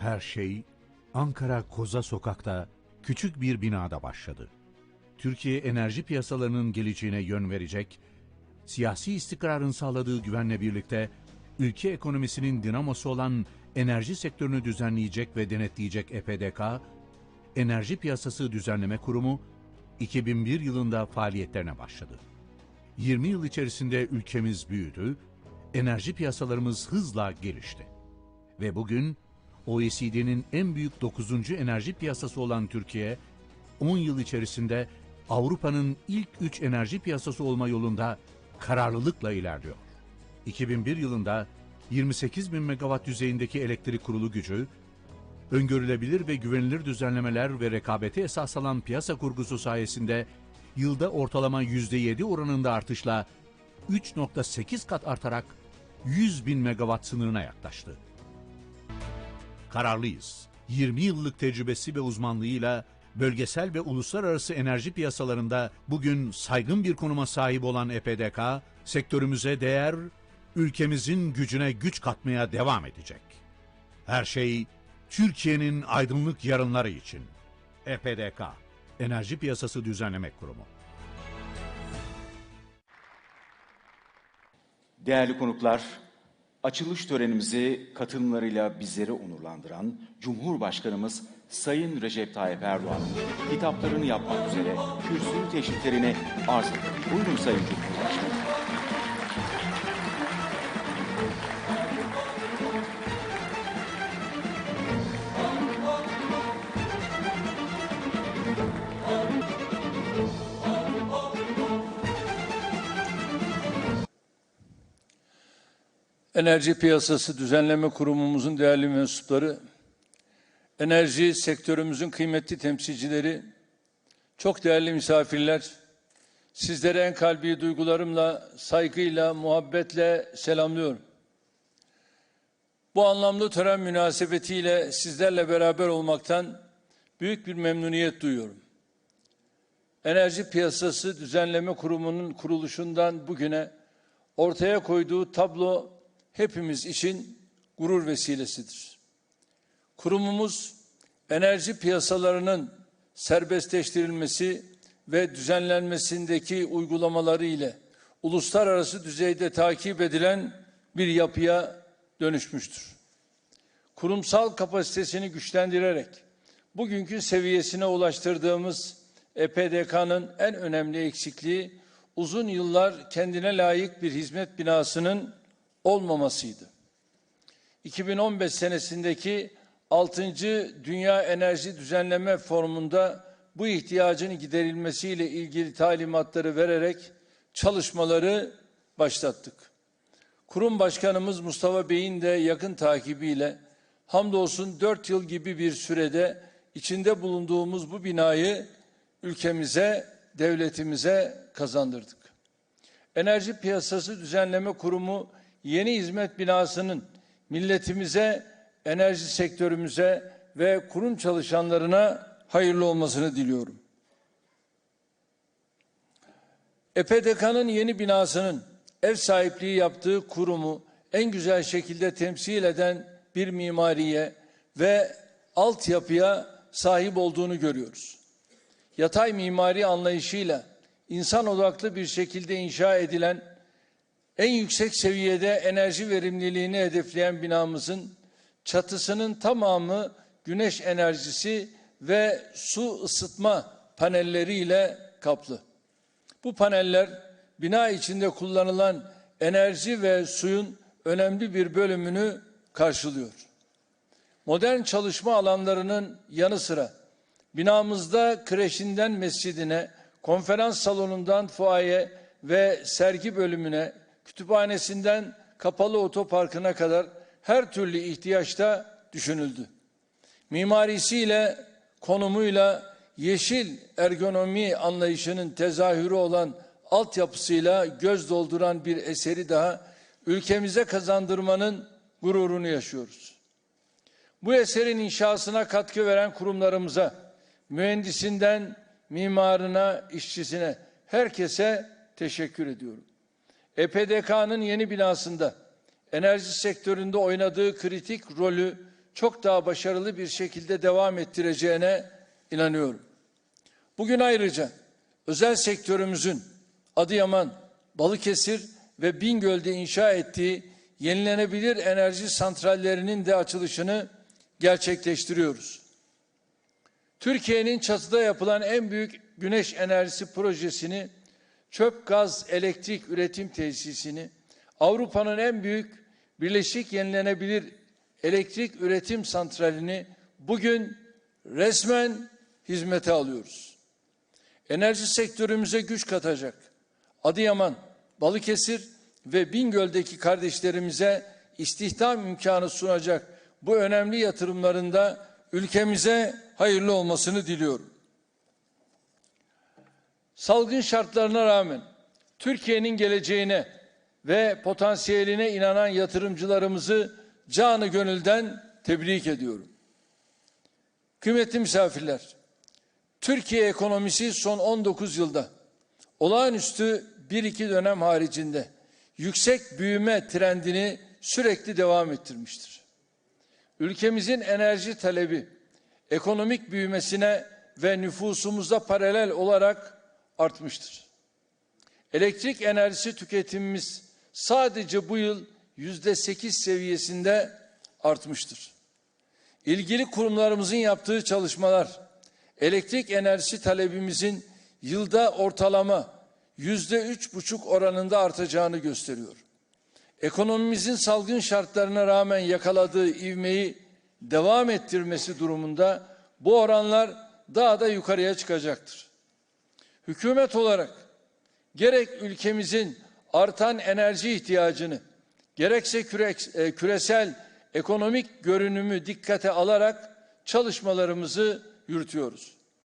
Her şey Ankara Koza Sokak'ta küçük bir binada başladı. Türkiye enerji piyasalarının geleceğine yön verecek, siyasi istikrarın sağladığı güvenle birlikte ülke ekonomisinin dinamosu olan enerji sektörünü düzenleyecek ve denetleyecek EPDK, Enerji Piyasası Düzenleme Kurumu 2001 yılında faaliyetlerine başladı. 20 yıl içerisinde ülkemiz büyüdü, enerji piyasalarımız hızla gelişti. Ve bugün OECD'nin en büyük 9. enerji piyasası olan Türkiye, 10 yıl içerisinde Avrupa'nın ilk 3 enerji piyasası olma yolunda kararlılıkla ilerliyor. 2001 yılında 28 bin megawatt düzeyindeki elektrik kurulu gücü, öngörülebilir ve güvenilir düzenlemeler ve rekabete esas alan piyasa kurgusu sayesinde yılda ortalama %7 oranında artışla 3.8 kat artarak 100 bin megawatt sınırına yaklaştı. Kararlıyız. 20 yıllık tecrübesi ve uzmanlığıyla bölgesel ve uluslararası enerji piyasalarında bugün saygın bir konuma sahip olan EPDK, sektörümüze değer, ülkemizin gücüne güç katmaya devam edecek. Her şey Türkiye'nin aydınlık yarınları için. EPDK, Enerji Piyasası Düzenleme Kurumu. Değerli konuklar, açılış törenimizi katılımlarıyla bizleri onurlandıran Cumhurbaşkanımız Sayın Recep Tayyip Erdoğan'ın hitaplarını yapmak üzere kürsü teşriflerini arz ederim. Buyurun Sayın Cumhurbaşkanım. Enerji Piyasası Düzenleme Kurumumuzun değerli mensupları, enerji sektörümüzün kıymetli temsilcileri, çok değerli misafirler, sizlere en kalbi duygularımla, saygıyla, muhabbetle selamlıyorum. Bu anlamlı tören münasebetiyle sizlerle beraber olmaktan büyük bir memnuniyet duyuyorum. Enerji Piyasası Düzenleme Kurumu'nun kuruluşundan bugüne ortaya koyduğu tablo hepimiz için gurur vesilesidir. Kurumumuz enerji piyasalarının serbestleştirilmesi ve düzenlenmesindeki uygulamaları ile uluslararası düzeyde takip edilen bir yapıya dönüşmüştür. Kurumsal kapasitesini güçlendirerek bugünkü seviyesine ulaştırdığımız EPDK'nın en önemli eksikliği uzun yıllar kendine layık bir hizmet binasının olmamasıydı. 2015 senesindeki 6. Dünya Enerji Düzenleme Forumu'nda bu ihtiyacın giderilmesiyle ilgili talimatları vererek çalışmaları başlattık. Kurum Başkanımız Mustafa Bey'in de yakın takibiyle hamdolsun 4 yıl gibi bir sürede içinde bulunduğumuz bu binayı ülkemize, devletimize kazandırdık. Enerji Piyasası Düzenleme Kurumu yeni hizmet binasının milletimize, enerji sektörümüze ve kurum çalışanlarına hayırlı olmasını diliyorum. EPDK'nın yeni binasının ev sahipliği yaptığı kurumu en güzel şekilde temsil eden bir mimariye ve altyapıya sahip olduğunu görüyoruz. Yatay mimari anlayışıyla insan odaklı bir şekilde inşa edilen en yüksek seviyede enerji verimliliğini hedefleyen binamızın çatısının tamamı güneş enerjisi ve su ısıtma panelleriyle kaplı. Bu paneller bina içinde kullanılan enerji ve suyun önemli bir bölümünü karşılıyor. Modern çalışma alanlarının yanı sıra binamızda kreşinden mescidine, konferans salonundan fuaye ve sergi bölümüne kütüphanesinden kapalı otoparkına kadar her türlü ihtiyaçta düşünüldü. Mimarisiyle, konumuyla, yeşil ergonomi anlayışının tezahürü olan altyapısıyla göz dolduran bir eseri daha ülkemize kazandırmanın gururunu yaşıyoruz. Bu eserin inşasına katkı veren kurumlarımıza, mühendisinden mimarına, işçisine, herkese teşekkür ediyorum. EPDK'nın yeni binasında enerji sektöründe oynadığı kritik rolü çok daha başarılı bir şekilde devam ettireceğine inanıyorum. Bugün ayrıca özel sektörümüzün Adıyaman, Balıkesir ve Bingöl'de inşa ettiği yenilenebilir enerji santrallerinin de açılışını gerçekleştiriyoruz. Türkiye'nin çatıda yapılan en büyük güneş enerjisi projesini, çöp gaz elektrik üretim tesisini, Avrupa'nın en büyük birleşik yenilenebilir elektrik üretim santralini bugün resmen hizmete alıyoruz. Enerji sektörümüze güç katacak. Adıyaman, Balıkesir ve Bingöl'deki kardeşlerimize istihdam imkanı sunacak bu önemli yatırımlarında ülkemize hayırlı olmasını diliyorum. Salgın şartlarına rağmen Türkiye'nin geleceğine ve potansiyeline inanan yatırımcılarımızı canı gönülden tebrik ediyorum. Kıymetli misafirler, Türkiye ekonomisi son 19 yılda olağanüstü bir iki dönem haricinde yüksek büyüme trendini sürekli devam ettirmiştir. Ülkemizin enerji talebi ekonomik büyümesine ve nüfusumuzda paralel olarak artmıştır. Elektrik enerjisi tüketimimiz sadece bu yıl yüzde sekiz seviyesinde artmıştır. İlgili kurumlarımızın yaptığı çalışmalar elektrik enerjisi talebimizin yılda ortalama yüzde üç buçuk oranında artacağını gösteriyor. Ekonomimizin salgın şartlarına rağmen yakaladığı ivmeyi devam ettirmesi durumunda bu oranlar daha da yukarıya çıkacaktır. Hükümet olarak gerek ülkemizin artan enerji ihtiyacını gerekse e, küresel ekonomik görünümü dikkate alarak çalışmalarımızı yürütüyoruz.